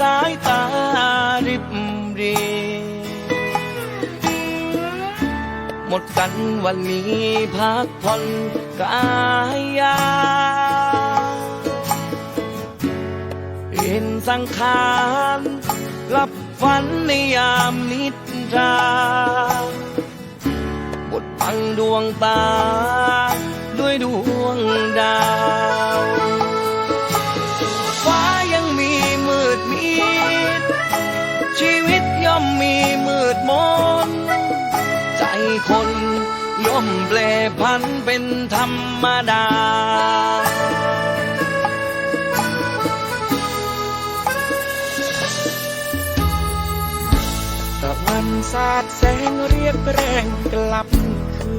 สายตาริบเรี หมดกันวันนี้พักผ่อนกายยาเห็นสังขารหลับฝันในยามนิทราบดบังดวงตา ด้วยดวงดาว คน ย่อมแปรพันเป็นธรรมดา ตะวันสาดแสงเรียกแรงกลับคื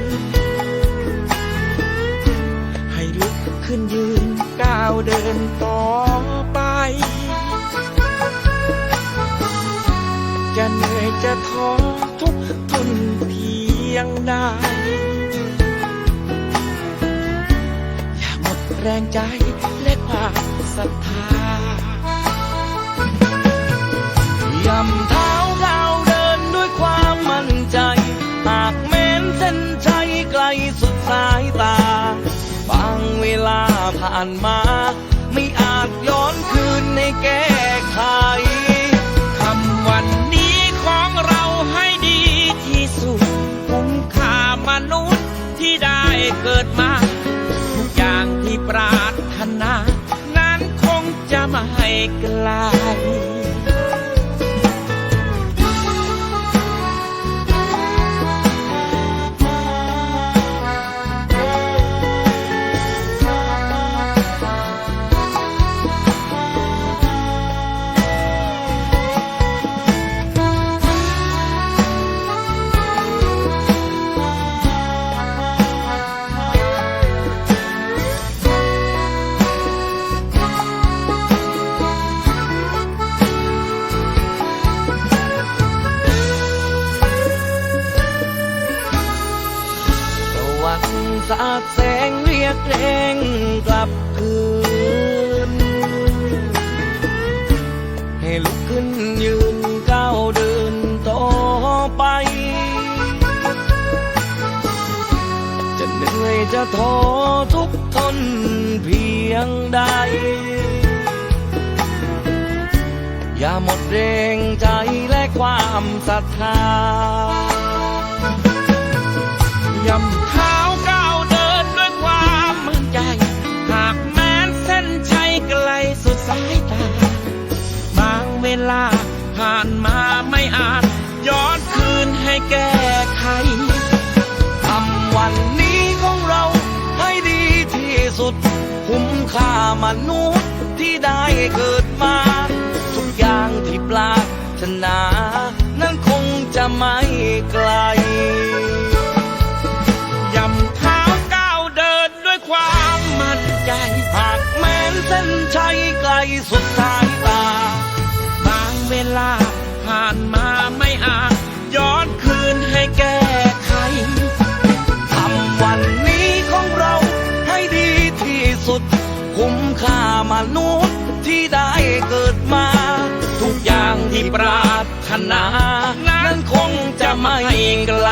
น ให้ลุกขึ้นยืนก้าวเดินต่อไปจะเหนื่อยจะท้อ ทุกทนเพียงใดอย่าหมดแรงใจและความศรัทธายำเท้าก้าเดินด้วยความมั่นใจ หากแม้นเส้นชัยไกลสุดสายตา บางเวลาผ่านมา ไม่อาจย้อนคืนในแก้ไข เกิดมา ทุกอย่างที่ปรารถนา นั้นคงจะไม่ไกล สาดแสงเรียกแรงกลับคืน ให้ลุกขึ้นยืนก้าวเดินต่อไป จะเหนื่อยจะท้อทุกทนเพียงใด อย่าหมดแรงใจและความศรัทธายำ เวลา ผ่านมาไม่อาจ ย้อนคืนให้แก้ไขทำวันนี้ของเราให้ดีที่สุด คุ้มค่ามนุษย์ที่ได้เกิดมา ทุกอย่างที่ปรารถนา นั้นคงจะไม่ไกลย่ำเท้าก้าวเดินด้วยความมั่นใจ หากแม้นเส้นชัยไกลสุดสาย ได้เกิดมา ทุกอย่างที่ปรารถนา นั้นคงจะไม่ไกล